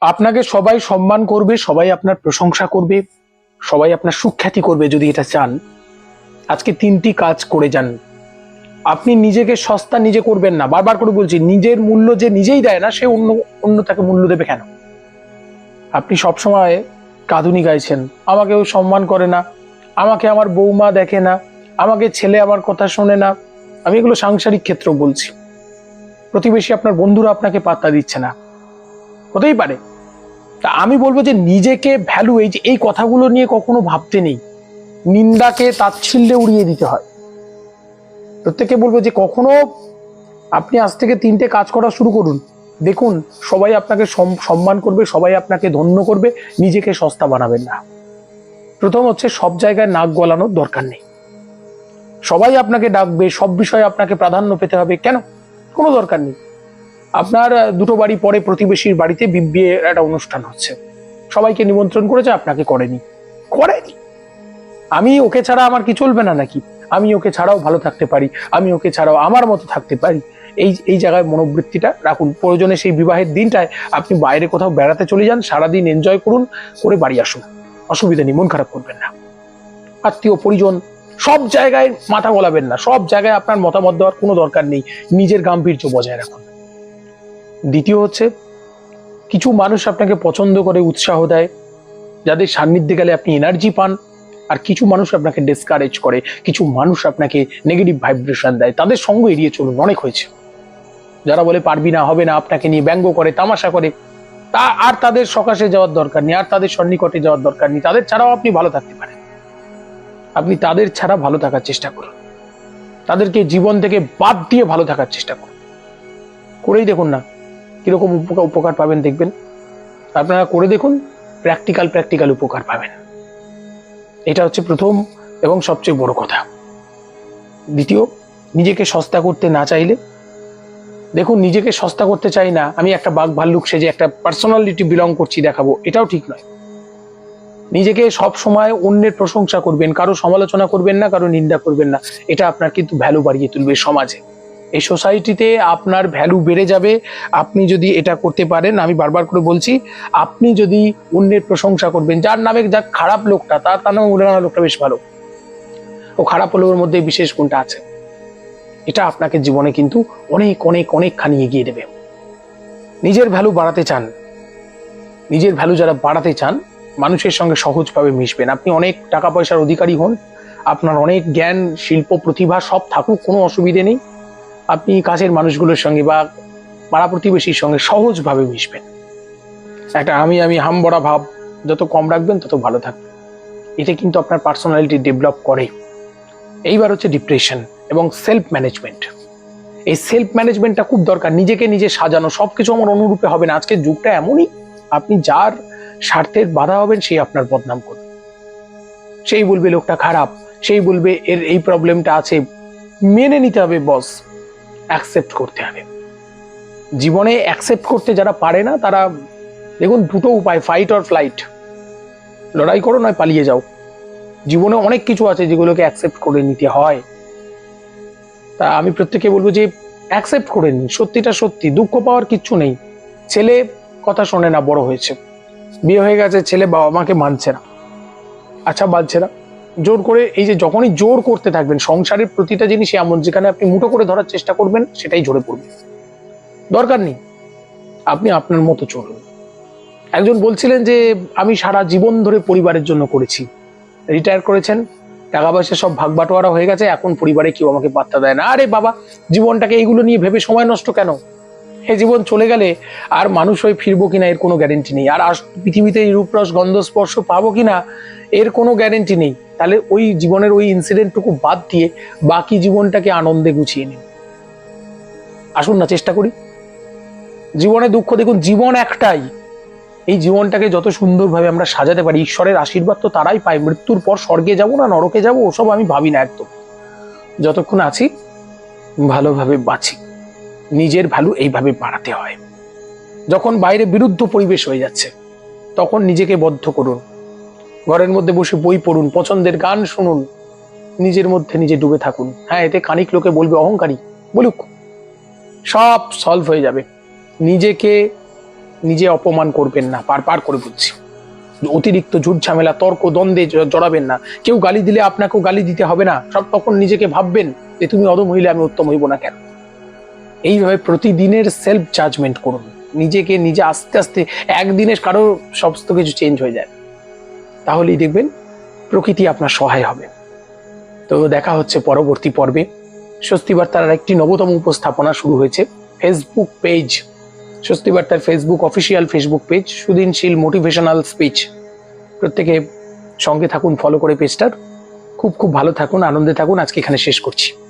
আপনাকে সবাই সম্মান করবে, সবাই আপনার প্রশংসা করবে, সবাই আপনার সুখ্যাতি করবে যদি এটা চান। আজকে তিনটি কাজ করে যান। আপনি নিজেকে সস্তা নিজে করবেন না। বারবার করে বলছি, নিজের মূল্য যে নিজেই দেয় না, সে অন্য অন্য তাকে মূল্য দেবে কেন? আপনি সবসময় কাঁদুনি গাইছেন। আমাকেও সম্মান করে না। আমাকে আমার বৌমা দেখে না। আমাকে ছেলে আমার কথা শোনে না। আমি এগুলো সাংসারিক ক্ষেত্র বলছি। প্রতিবেশী আপনার বন্ধুরা আপনাকে পাত্তা দিচ্ছে না। হতেই পারে। তা আমি বলব যে নিজেকে ভ্যালু এই যে এই কথাগুলো নিয়ে কখনো ভাবতে নেই। নিন্দাকে তাচ্ছিল্যে উড়িয়ে দিতে হয়। প্রত্যেককে বলব যে কখনো আপনি আজ থেকে তিনটে কাজ করা শুরু করুন। দেখুন, সবাই আপনাকে সম্মান করবে, সবাই আপনাকে ধন্য করবে, নিজেকে সস্তা বানাবেন না। প্রথম হচ্ছে সব জায়গায় নাক গলানোর দরকার নেই। সবাই আপনাকে ডাকবে, সব বিষয়ে আপনাকে প্রাধান্য পেতে হবে। কেন? কোনো দরকার নেই। আপনার দুটো বাড়ি পরে প্রতিবেশীর বাড়িতে বিয়ের একটা অনুষ্ঠান হচ্ছে। সবাইকে নিমন্ত্রণ করেছে, আপনাকে করেনি। করেনি? আমি ওকে ছাড়া আমার কি চলবে না নাকি? আমি ওকে ছাড়াও ভালো থাকতে পারি, আমি ওকে ছাড়াও আমার মতো থাকতে পারি। এই এই জায়গায় মনোবৃত্তিটা রাখুন। প্রয়োজনে সেই বিবাহের দিনটায় আপনি বাইরে কোথাও বেড়াতে চলে যান, সারাদিন এনজয় করুন, করে বাড়ি আসুন। অসুবিধা নেই, মন খারাপ করবেন না। আত্মীয়, পরিজন, সব জায়গায় মাথা গলাবেন না। সব জায়গায় আপনার মতামত দেওয়ার কোনো দরকার নেই। নিজের গাম্ভীর্য বজায় রাখুন। দ্বিতীয় হচ্ছে, কিছু মানুষ আপনাকে পছন্দ করে, উৎসাহ দেয়, যাদের সান্নিধ্যে গেলে আপনি এনার্জি পান, আর কিছু মানুষ আপনাকে ডিসকারেজ করে, কিছু মানুষ আপনাকে নেগেটিভ ভাইব্রেশন দেয়। তাদের সঙ্গ এড়িয়ে চলুন, অনেক হয়েছে। যারা বলে, পারবি না, হবে না, আপনাকে নিয়ে ব্যঙ্গ করে, তামাশা করে, তা আর তাদের সকাশে যাওয়ার দরকার নেই, আর তাদের সন্নিকটে যাওয়ার দরকার নেই। তাদের ছাড়াও আপনি ভালো থাকতে পারেন। আপনি তাদের ছাড়া ভালো থাকার চেষ্টা করুন। তাদেরকে জীবন থেকে বাদ দিয়ে ভালো থাকার চেষ্টা করুন। করেই দেখুন না কীরকম উপকার উপকার পাবেন দেখবেন। আপনারা করে দেখুন প্র্যাকটিক্যাল প্র্যাকটিক্যাল উপকার পাবেন। এটা হচ্ছে প্রথম এবং সবচেয়ে বড় কথা। দ্বিতীয়, নিজেকে সস্তা করতে না চাইলে। দেখুন, নিজেকে সস্তা করতে চাই না, আমি একটা বাঘ ভাল্লুক সেজে একটা পার্সোনালিটি বিলং করছি দেখাবো, এটাও ঠিক নয়। নিজেকে সব সময় অন্যের প্রশংসা করবেন, কারও সমালোচনা করবেন না, কারও নিন্দা করবেন না, এটা আপনার কিন্তু ভ্যালু বাড়িয়ে তুলবে সমাজে। এই সোসাইটিতে আপনার ভ্যালু বেড়ে যাবে। আপনি যদি এটা করতে পারেন, আমি বারবার করে বলছি, আপনি যদি অন্যের প্রশংসা করবেন, যার নামে যা খারাপ লোকটা, তার তার নামে উল্লেখ লোকটা বেশ ভালো। ও খারাপ লোকের মধ্যে বিশেষ গুণটা আছে? এটা আপনাকে জীবনে কিন্তু অনেক অনেক, অনেকখানি এগিয়ে দেবে। নিজের ভ্যালু বাড়াতে চান, নিজের ভ্যালু যারা বাড়াতে চান, মানুষের সঙ্গে সহজভাবে মিশবেন। আপনি অনেক টাকা পয়সার অধিকারী হন, আপনার অনেক জ্ঞান, শিল্প, প্রতিভা সব থাকুক, কোনো অসুবিধে নেই। আপনি কাছের মানুষগুলোর সঙ্গে বা পাড়া প্রতিবেশীর সঙ্গে সহজভাবে মিশবেন। একটা আমি আমি হামবড়া ভাব, যত কম রাখবেন তত ভালো থাকবেন এটা কিন্তু আপনার পার্সোনালিটি ডেভেলপ করে এইবার হচ্ছে ডিপ্রেশন এবং সেলফ ম্যানেজমেন্ট এই সেলফ ম্যানেজমেন্টটা খুব দরকার। নিজেকে নিজে সাজানো, সবকিছু আমার অনুরূপে হবে না। আজকের যুগটা এমনই, আপনি যার স্বার্থের বাধা হবেন সেই আপনার বদনাম করবে। সেই বলবে লোকটা খারাপ, সেই বলবে এর এই প্রবলেমটা আছে। মেনে নিতে হবে বস অ্যাকসেপ্ট করতে হবে। জীবনে অ্যাকসেপ্ট করতে যারা পারে না, তারা দেখুন দুটো উপায় ফাইট অর ফ্লাইট লড়াই করো নয়, পালিয়ে যাও। জীবনে অনেক কিছু আছে যেগুলোকে অ্যাকসেপ্ট করে নিতে হয়। তা আমি প্রত্যেকে বলব যে অ্যাকসেপ্ট করে নিন। সত্যিটা সত্যি, দুঃখ পাওয়ার কিচ্ছু নেই। ছেলে কথা শোনে না, বড় হয়েছে। বিয়ে হয়ে গেছে, ছেলে বাবা মাকে মানছে না। আচ্ছা বাজছে না। জোর করে, এই যে যখনই জোর করতে থাকবেন, সংসারের প্রতিটা জিনিস এমন যেখানে আপনি মুঠো করে ধরার চেষ্টা করবেন, সেটাই ঝরে পড়বে। দরকার নেই। আপনি আপনার মতো চলুন। একজন বলছিলেন যে, আমি সারা জীবন ধরে পরিবারের জন্য করেছি। রিটায়ার করেছেন টাকা পয়সা সব ভাগ বাটোয়ারা হয়ে গেছে, এখন পরিবারে কেউ আমাকে পাত্তা দেয় না। আরে বাবা, জীবনটাকে এইগুলো নিয়ে ভেবে সময় নষ্ট কেন? হে জীবন চলে গেলে আর মানুষ হয়ে ফিরবো কিনা এর কোনো গ্যারেন্টি নেই। আর পৃথিবীতে এই রূপরস গন্ধ স্পর্শ পাবো কিনা এর কোনো গ্যারেন্টি নেই। তাহলে ওই জীবনের ওই ইনসিডেন্টটুকু বাদ দিয়ে বাকি জীবনটাকে আনন্দে গুছিয়ে নিন। আসুন না, চেষ্টা করি। জীবনে দুঃখ, দেখুন, জীবন একটাই। এই জীবনটাকে যত সুন্দরভাবে আমরা সাজাতে পারি, ঈশ্বরের আশীর্বাদ তো তারাই পায়। মৃত্যুর পর স্বর্গে যাব না, নরকে যাব, ওসব আমি ভাবি না একদম। যতক্ষণ আছি, ভালোভাবে বাঁচি। নিজের ভ্যালু এইভাবে বাড়াতে হয়। যখন বাইরে বিরুদ্ধ পরিবেশ হয়ে যাচ্ছে, তখন নিজেকে বদ্ধ করুন। ঘরের মধ্যে বসে বই পড়ুন, পছন্দের গান শুনুন, নিজের মধ্যে নিজে ডুবে থাকুন। হ্যাঁ এতে খানিক লোকে বলবে, অহংকারী, বলুক। সব সলভ হয়ে যাবে। নিজেকে নিজে অপমান করবেন না পার পার করে বলছি। অতিরিক্ত ঝুট ঝামেলা, তর্ক, দ্বন্দ্বে জড়াবেন না। কেউ গালি দিলে আপনাকেও গালি দিতে হবে না। সব তখন নিজেকে ভাববেন যে, তুমি অদম হইলে আমি উত্তম হইব না কেন? এইভাবে প্রতিদিনের সেলফ জাজমেন্ট করুন। নিজেকে নিজে আস্তে আস্তে একদিনে কারও সমস্ত কিছু চেঞ্জ হয়ে যায়। তাহলেই দেখবেন প্রকৃতি আপনার সহায় হবে। তো দেখা হচ্ছে পরবর্তী পর্বে। স্বস্তি বার্তার একটি নবতম উপস্থাপনা শুরু হয়েছে ফেসবুক পেজ স্বস্তি বার্তার ফেসবুক অফিসিয়াল ফেসবুক পেজ সুদিনশীল মোটিভেশনাল স্পিচ প্রত্যেকে সঙ্গে থাকুন ফলো করে পেজটার খুব খুব ভালো থাকুন, আনন্দে থাকুন। আজকে এখানে শেষ করছি।